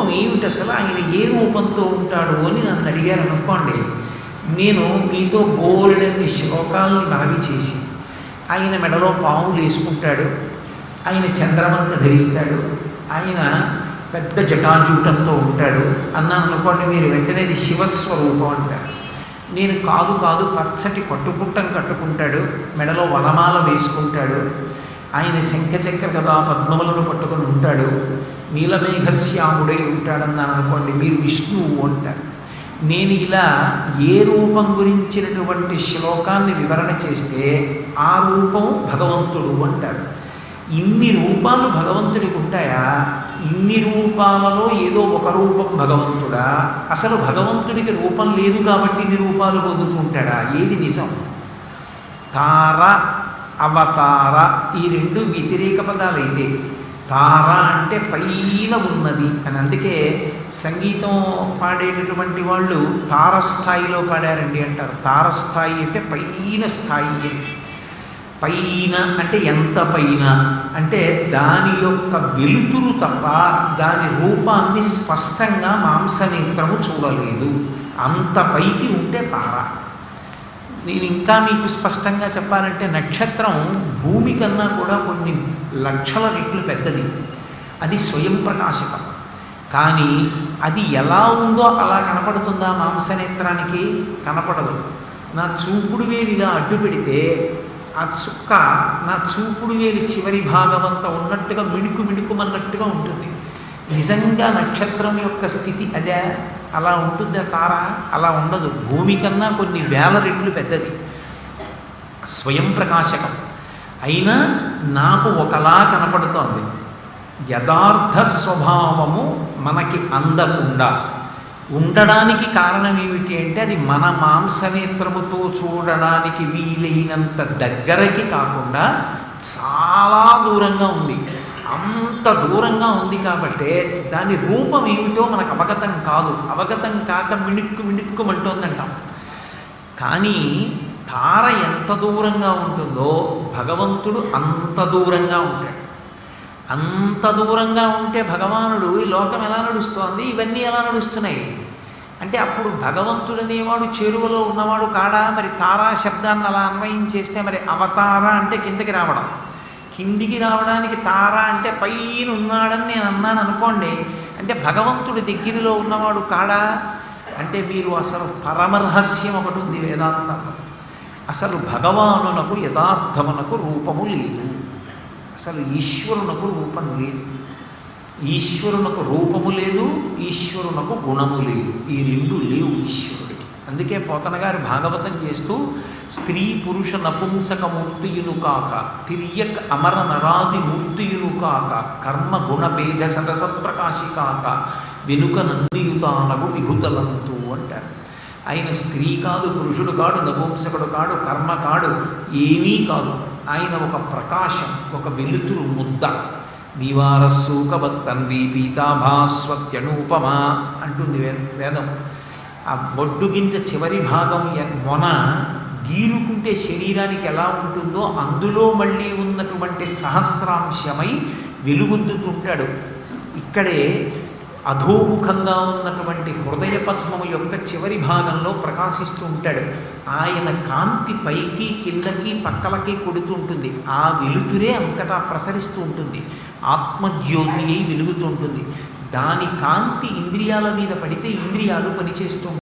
రూపం ఏమిటి అసలు? ఆయన ఏ రూపంతో ఉంటాడు అని నన్ను అడిగారు అనుకోండి. నేను మీతో బోలెడన్ని శ్లోకాలను మనవి చేసి ఆయన మెడలో పాములు వేసుకుంటాడు ఆయన చంద్రమంత ధరిస్తాడు ఆయన పెద్ద జటాజూటంతో ఉంటాడు అన్నాను అనుకోండి మీరు వెంటనే ఇది శివస్వరూపం అంటారు. నేను కాదు కాదు పచ్చటి పట్టుపుట్టను కట్టుకుంటాడు మెడలో వనమాల వేసుకుంటాడు ఆయన శంఖచక్ర కదా పద్మములను పట్టుకొని ఉంటాడు నీలమేఘశ్యాముడై ఉంటాడన్నాను అనుకోండి మీరు విష్ణువు అంటారు. నేను ఇలా ఏ రూపం గురించినటువంటి శ్లోకాన్ని వివరణ చేస్తే ఆ రూపం భగవంతుడు అంటారు ఇన్ని రూపాలు భగవంతుడికి ఉంటాయా? ఇన్ని రూపాలలో ఏదో ఒక రూపం భగవంతుడా? అసలు భగవంతుడికి రూపం లేదు కాబట్టి ఇన్ని రూపాలు పొందుతుంటాడా ఏది నిజం? తార అవతార ఈ రెండు వ్యతిరేక పదాలైతే తార అంటే పైన ఉన్నది అని అందుకే సంగీతం పాడేటటువంటి వాళ్ళు తారస్థాయిలో పాడారండి అంటారు. తారస్థాయి అంటే పైన స్థాయి అని. పైన అంటే ఎంత పైన? అంటే దాని యొక్క వెలుతురు తప్ప దాని రూపాన్ని స్పష్టంగా మాంసనేత్రము చూడలేదు. అంత పైకి ఉంటే తార. నేను ఇంకా మీకు స్పష్టంగా చెప్పాలంటే నక్షత్రం భూమి కన్నా కూడా కొన్ని లక్షల రెట్లు పెద్దది. అది స్వయం ప్రకాశకం కానీ అది ఎలా ఉందో అలా కనపడుతుందా మాంసనేత్రానికి? కనపడదు. నా చూపుడు వేలిగా అడ్డు పెడితే ఆ చుక్క నా చూపుడు వేలి చివరి భాగం అంతా ఉన్నట్టుగా మిణుకు మిణుకుమన్నట్టుగా ఉంటుంది. నిజంగా నక్షత్రం యొక్క స్థితి అదే. అలా ఉంటుందా తార? అలా ఉండదు. భూమి కన్నా కొన్ని వేల రెట్లు పెద్దది. స్వయం ప్రకాశకం. అయినా నాకు ఒకలా కనపడుతోంది. యథార్థ స్వభావము మనకి అందకుండా. ఉండడానికి కారణం ఏమిటి అంటే అది మన మాంసనేత్రముతో చూడడానికి వీలైనంత దగ్గరకి కాకుండా చాలా దూరంగా ఉంది. అంత దూరంగా ఉంది కాబట్టి దాని రూపం ఏమిటో మనకు అవగతం కాదు. అవగతం కాక మిణుక్కు మిణుక్కుమంటోందంటాం కానీ తార ఎంత దూరంగా ఉంటుందో భగవంతుడు అంత దూరంగా ఉంటాడు. అంత దూరంగా ఉంటే భగవానుడు ఈ లోకం ఎలా నడుస్తోంది? ఇవన్నీ ఎలా నడుస్తున్నాయి? అంటే అప్పుడు భగవంతుడు అనేవాడు చెరువులో ఉన్నవాడు కాడా? మరి తారా శబ్దాన్ని అలా అన్వయం చేస్తే మరి అవతార అంటే కిందకి రావడం. కిందికి రావడానికి తార అంటే పైన ఉన్నాడని నేను అన్నాను అనుకోండి అంటే భగవంతుడి దగ్గరలో ఉన్నవాడు కాడా? అంటే మీరు అసలు పరమరహస్యం ఒకటి ఉంది వేదాంతంలో అసలు భగవానునకు యథార్థమునకు రూపము లేదు. అసలు ఈశ్వరునకు రూపం లేదు. ఈశ్వరునకు రూపము లేదు ఈశ్వరునకు గుణము లేదు. ఈ రెండు లేవు ఈశ్వరుడు. అందుకే పోతన గారు భాగవతం చేస్తూ స్త్రీ పురుష నపుంసక మూర్తియును కాక తిరియక్ అమర నరాది మూర్తియును కాక కర్మ గుణ భేద సరసప్రకాశి కాక వెనుక నందియుతానగు విభుతలంతు అంటారు. ఆయన స్త్రీ కాదు పురుషుడు కాడు నపుంసకుడు కాడు కర్మ కాడు ఏమీ కాదు. ఆయన ఒక ప్రకాశం ఒక వెలుతురు ముద్ద. నీవారస్సూకవత్తన్వి పీతాభాస్వత్యనూపమా అంటుంది వే వేదం. ఆ బొడ్డు గింజ చివరి భాగం ఎ- మొన గీరుకుంటే శరీరానికి ఎలా ఉంటుందో అందులో మళ్ళీ ఉన్నటువంటి సహస్రాంశమై వెలుగొందుతుంటాడు. ఇక్కడే అధోముఖంగా ఉన్నటువంటి హృదయ పద్మము యొక్క చివరి భాగంలో ప్రకాశిస్తూ ఉంటాడు. ఆయన కాంతి పైకి కిందకి పక్కలకి కొడుతూ ఉంటుంది ఆ వెలుతురే అంతటా ప్రసరిస్తూ ఉంటుంది. ఆత్మజ్యోతి అయి వెలుగుతూ ఉంటుంది. దాని కాంతి ఇంద్రియాల మీద పడితే ఇంద్రియాలు పనిచేస్తూ